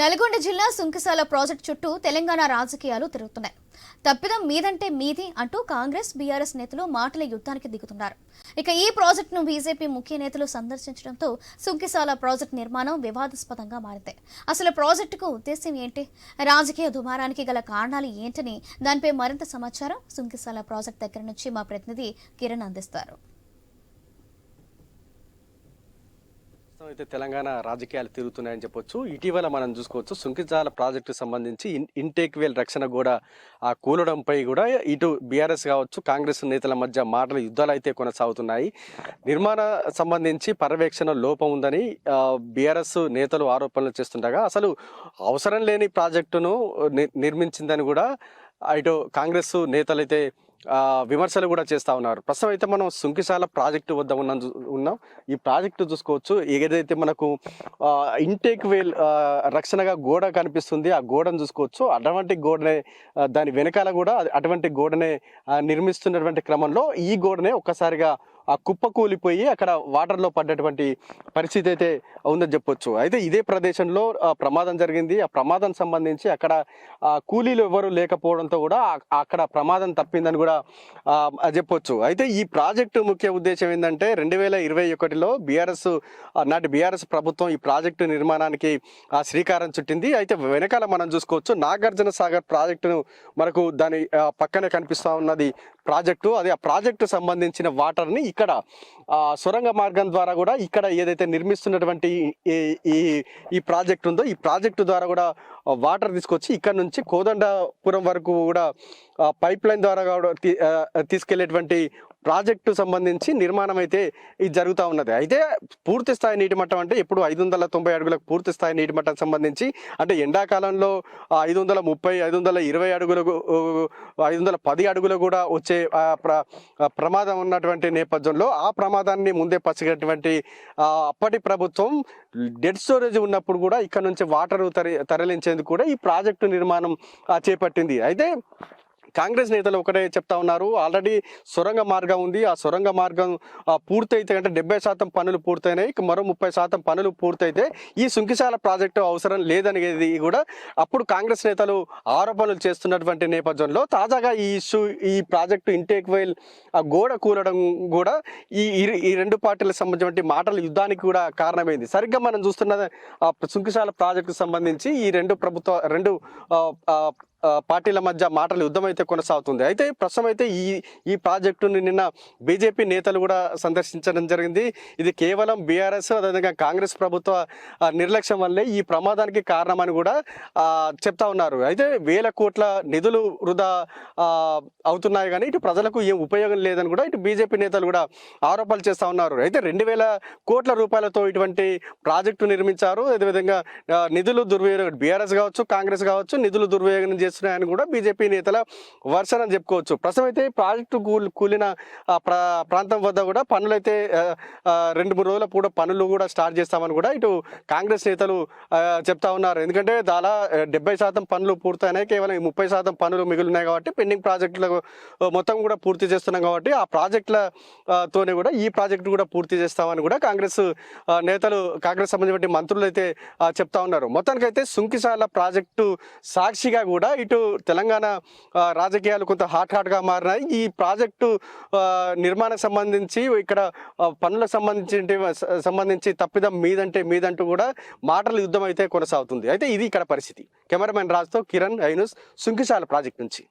నల్గొండ జిల్లా సుంకసాల ప్రాజెక్టు చుట్టూ తెలంగాణ రాజకీయాలు తిరుగుతున్నాయి. తప్పిదం మీదంటే మీది అంటూ కాంగ్రెస్ బీఆర్ఎస్ నేతలు మాటల యుద్ధానికి దిగుతున్నారు. ఇక ఈ ప్రాజెక్టును బీజేపీ ముఖ్య నేతలు సందర్శించడంతో సుంకిసాల ప్రాజెక్టు నిర్మాణం వివాదాస్పదంగా మారింది. అసలు ప్రాజెక్టుకు ఉద్దేశం ఏంటి? రాజకీయ దుమారానికి గల కారణాలు ఏంటని దానిపై మరింత సమాచారం సుంకిసాల ప్రాజెక్టు దగ్గర నుంచి మా ప్రతినిధి కిరణ్ అందిస్తారు. ప్రస్తుతం అయితే తెలంగాణ రాజకీయాలు తిరుగుతున్నాయని చెప్పొచ్చు. ఇటీవల మనం చూసుకోవచ్చు సుంకిజాల ప్రాజెక్టు సంబంధించి ఇన్ ఇంటేక్ వేల్ రక్షణ కూడా ఆ కూలడంపై కూడా ఇటు బీఆర్ఎస్ కావచ్చు కాంగ్రెస్ నేతల మధ్య మాటల యుద్ధాలు అయితే కొనసాగుతున్నాయి. నిర్మాణ సంబంధించి పర్యవేక్షణ లోపం ఉందని బీఆర్ఎస్ నేతలు ఆరోపణలు చేస్తుండగా అసలు అవసరం లేని ప్రాజెక్టును ని- నిర్మించిందని కూడా ఇటు కాంగ్రెస్ నేతలైతే విమర్శలు కూడా చేస్తా ఉన్నారు. ప్రస్తుతం అయితే మనం సుంకిశాల ప్రాజెక్టు వద్ద ఉన్న చూ- ఉన్నాం. ఈ ప్రాజెక్టు చూసుకోవచ్చు. ఏదైతే మనకు ఇంటేక్ వేల్ రక్షణగా గోడ కనిపిస్తుంది ఆ గోడను చూసుకోవచ్చు. అటువంటి గోడనే దాని వెనకాల కూడా అటువంటి గోడనే నిర్మిస్తున్నటువంటి క్రమంలో ఈ గోడనే ఒక్కసారిగా ఆ కుప్ప కూలిపోయి అక్కడ వాటర్లో పడ్డటువంటి పరిస్థితి అయితే ఉందని చెప్పొచ్చు. అయితే ఇదే ప్రదేశంలో ప్రమాదం జరిగింది. ఆ ప్రమాదం సంబంధించి అక్కడ ఆ, కూలీలు ఎవరు లేకపోవడంతో కూడా అక్కడ ప్రమాదం తప్పిందని కూడా చెప్పొచ్చు. అయితే ఈ ప్రాజెక్టు ముఖ్య ఉద్దేశం ఏంటంటే రెండు వేల ఇరవై ఒకటిలో బీఆర్ఎస్ నాటి బీఆర్ఎస్ ప్రభుత్వం ఈ ప్రాజెక్టు నిర్మాణానికి ఆ, శ్రీకారం చుట్టింది. అయితే వెనకాల మనం చూసుకోవచ్చు నాగార్జున సాగర్ ప్రాజెక్టును మనకు దాని పక్కనే కనిపిస్తూ ఉన్నది ప్రాజెక్టు అది ఆ ప్రాజెక్టు సంబంధించిన వాటర్ని ఇక్కడ సొరంగ మార్గం ద్వారా కూడా ఇక్కడ ఏదైతే నిర్మిస్తున్నటువంటి ఈ ఈ ఈ ప్రాజెక్ట్ ఉందో ఈ ప్రాజెక్టు ద్వారా కూడా వాటర్ తీసుకొచ్చి ఇక్కడ నుంచి కోదండపురం వరకు కూడా పైప్ లైన్ ద్వారా కూడా తీ- తీసుకెళ్ళేటువంటి ప్రాజెక్టు సంబంధించి నిర్మాణం అయితే ఇది జరుగుతూ ఉన్నది. అయితే పూర్తి స్థాయి నీటి మట్టం అంటే ఇప్పుడు ఐదు వందల తొంభై అడుగులకు పూర్తి స్థాయి నీటి మట్టం సంబంధించి అంటే ఎండాకాలంలో ఐదు వందల ముప్పై ఐదు వందల ఇరవై అడుగులకు ఐదు వందల పది అడుగులు కూడా వచ్చే ప్ర ప్రమాదం ఉన్నటువంటి నేపథ్యంలో ఆ ప్రమాదాన్ని ముందే పసిగట్టినటువంటి అప్పటి ప్రభుత్వం డెడ్ స్టోరేజ్ ఉన్నప్పుడు కూడా ఇక్కడ నుంచి వాటర్ తరలించేందుకు కూడా ఈ ప్రాజెక్టు నిర్మాణం చేపట్టింది. అయితే కాంగ్రెస్ నేతలు ఒకటే చెప్తా ఉన్నారు. ఆల్రెడీ సొరంగ మార్గం ఉంది. ఆ సొరంగ మార్గం పూర్తయితే అంటే డెబ్బై శాతం పనులు పూర్తయినాయి. మరో ముప్పై శాతం పనులు పూర్తయితే ఈ సుంకిశాల ప్రాజెక్టు అవసరం లేదనేది కూడా అప్పుడు కాంగ్రెస్ నేతలు ఆరోపణలు చేస్తున్నటువంటి నేపథ్యంలో తాజాగా ఈ ఇష్యూ ఈ ప్రాజెక్టు ఇంటేక్ వైల్ ఆ గోడ కూలడం కూడా ఈ ఈ- రెండు పార్టీలకు సంబంధించిన మాటల యుద్ధానికి కూడా కారణమైంది. సరిగ్గా మనం చూస్తున్న ఆ, సుంకిశాల ప్రాజెక్టుకు సంబంధించి ఈ రెండు ప్రభుత్వ రెండు పార్టీల మధ్య మాటల యుద్ధం అయితే కొనసాగుతుంది. అయితే ప్రస్తుతం అయితే ఈ ఈ ప్రాజెక్టుని నిన్న బీజేపీ నేతలు కూడా సందర్శించడం జరిగింది. ఇది కేవలం బీఆర్ఎస్ అదేవిధంగా కాంగ్రెస్ ప్రభుత్వ నిర్లక్ష్యం వల్లే ఈ ప్రమాదానికి కారణమని కూడా చెప్తా ఉన్నారు. అయితే వేల కోట్ల నిధులు వృధా అవుతున్నాయి కానీ ఇటు ప్రజలకు ఏం ఉపయోగం లేదని కూడా ఇటు బీజేపీ నేతలు కూడా ఆరోపణలు చేస్తూ ఉన్నారు. అయితే రెండు వేల కోట్ల రూపాయలతో ఇటువంటి ప్రాజెక్టు నిర్మించారు. అదేవిధంగా నిధులు దుర్వినియోగం బీఆర్ఎస్ కావచ్చు కాంగ్రెస్ కావచ్చు నిధులు దుర్వినియోగం చేస్తున్నాయని కూడా బీజేపీ నేతల వర్షన అని చెప్పుకోవచ్చు. ప్రస్తుతం అయితే ప్రాజెక్టు కూలిన ఆ, ప్రా ప్రాంతం వద్ద కూడా పనులు అయితే రెండు మూడు రోజుల కూడా పనులు కూడా స్టార్ట్ చేస్తామని కూడా ఇటు కాంగ్రెస్ నేతలు చెప్తా ఉన్నారు. ఎందుకంటే దాదా డెబ్బై శాతం పనులు పూర్తయినాయి. కేవలం ముప్పై శాతం పనులు మిగిలినాయి కాబట్టి పెండింగ్ ప్రాజెక్టులకు మొత్తం కూడా పూర్తి చేస్తున్నాం కాబట్టి ఆ ప్రాజెక్టులతోనే కూడా ఈ ప్రాజెక్టు కూడా పూర్తి చేస్తామని కూడా కాంగ్రెస్ నేతలు కాంగ్రెస్ సంబంధించిన మంత్రులు అయితే చెప్తా ఉన్నారు. మొత్తానికైతే సుంకిసాల ప్రాజెక్టు సాక్షిగా కూడా ఇటు తెలంగాణ రాజకీయాలు కొంత హాట్ హాట్గా మారినాయి. ఈ ప్రాజెక్టు నిర్మాణం సంబంధించి ఇక్కడ పనులకు సంబంధించి సంబంధించి తప్పిదం మీదంటే మీదంటూ కూడా మాటల యుద్ధం అయితే కొనసాగుతుంది. అయితే ఇది ఇక్కడ పరిస్థితి. కెమెరామెన్ రాజ్తో కిరణ్ ఐనుస్ సుంకిశాల ప్రాజెక్ట్ నుంచి.